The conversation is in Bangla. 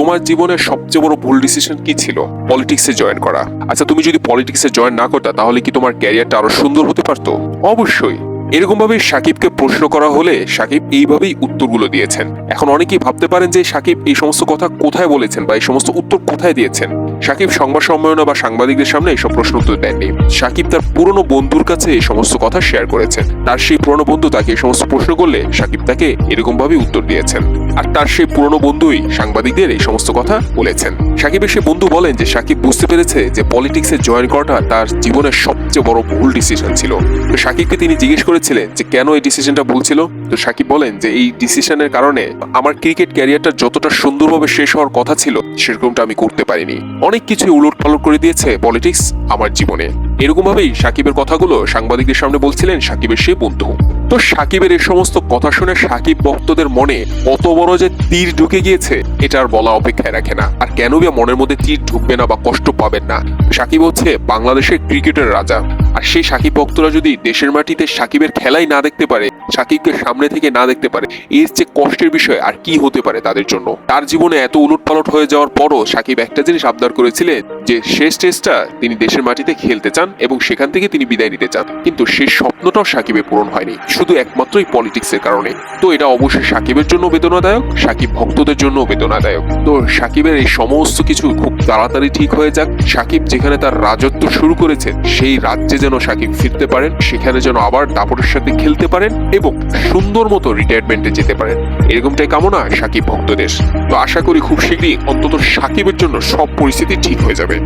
তোমার জীবনের সবচেয়ে বড় ভুল ডিসিশন কি ছিল? পলিটিক্সে জয়েন করা। আচ্ছা তুমি যদি পলিটিক্সে জয়েন না করতা, তাহলে কি তোমার ক্যারিয়ারটা আরও সুন্দর হতে পারতো? অবশ্যই। এরকম ভাবে সাকিবকে প্রশ্ন করা হলে সাকিব এইভাবেই উত্তরগুলো দিয়েছেন। এখন অনেকেই ভাবতে পারেন যে সাকিব এই সমস্ত কথা কোথায় বলেছেন বা এই সমস্ত উত্তর কোথায় দিয়েছেন? সাকিব সংবাদ সম্মেলনে বা সাংবাদিকদের সামনে এইসব প্রশ্ন উত্তর দেননি। সাকিব তার পুরনো বন্ধুর কাছে এই সমস্ত কথা শেয়ার করেছেন। তার সেই পুরনো বন্ধু তাকে এই সমস্ত প্রশ্ন করলে সাকিব তাকে এরকম ভাবে উত্তর দিয়েছেন। আর তার সেই পুরনো বন্ধুই সাংবাদিকদের এই সমস্ত কথা বলেছেন। সাকিবের সে বন্ধু বলেন যে, সাকিব বুঝতে পেরেছে যে পলিটিক্সে জয়েন করাটা তার জীবনের সবচেয়ে বড় ভুল ডিসিশন ছিল। তো সাকিবকে তিনি জিজ্ঞেস করেছিলেন যে, কেন এই ডিসিশনটা ভুল ছিল? তো সাকিব বলেন যে, এই ডিসিশনের কারণে আমার ক্রিকেট ক্যারিয়ারটা যতটা সুন্দরভাবে শেষ হওয়ার কথা ছিল, সেরকমটা আমি করতে পারিনি। অনেক কিছু উলট পালট করে দিয়েছে পলিটিক্স আমার জীবনে। এরকম ভাবেই সাকিবের কথাগুলো সাংবাদিকদের সামনে বলছিলেন সাকিবের সে বন্ধু। তো সাকিবের এই সমস্ত কথা শুনে সাকিব ভক্তদের মনে কত বড় যে তীর ঢুকে গিয়েছে, এটা আর বলা অপেক্ষায় রাখে না। আর কেন মনের মধ্যে তীর ঢুকবে না বা কষ্ট পাবেন না? সাকিব হচ্ছে বাংলাদেশের ক্রিকেটের রাজা। আর সেই সাকিব ভক্তরা যদি দেশের মাটিতে সাকিবের খেলাই না দেখতে পারে, সাকিবকে সামনে থেকে না দেখতে পারে এর যে কষ্টের বিষয়। আর কি হতে পারে তাদের জন্য? তার জীবনে এত উলটপালট হয়ে যাওয়ার পরও সাকিব একটা জিনিস আবদার করেছিলেন, যে শেষ টেস্টটা তিনি দেশের মাটিতে খেলতে চান এবং সেখান থেকে তিনি বিদায় নিতে চান। কিন্তু সেই স্বপ্নটাও সাকিবের পূরণ হয়নি। শুধু একমাত্রই পলিটিক্সের কারণে। তো এটা অবশ্যই সাকিবের জন্য বেদনাদায়ক, সাকিব ভক্তদের জন্য বেদনাদায়ক। তো সাকিবের এই সমস্ত কিছু খুব তাড়াতাড়ি ঠিক হয়ে যাক। সাকিব যেখানে তার রাজত্ব শুরু করেছেন সেই রাজ্যে যেন সাকিব ফিরতে পারেন, সেখানে যেন আবার দাপটের সাথে খেলতে পারেন এবং সুন্দর মতো রিটায়ারমেন্টে যেতে পারেন। এরকমটাই কামনা সাকিব ভক্তদের। তো আশা করি খুব শীঘ্রই অন্তত সাকিবের জন্য সব পরিস্থিতি ঠিক হয়ে যাবে।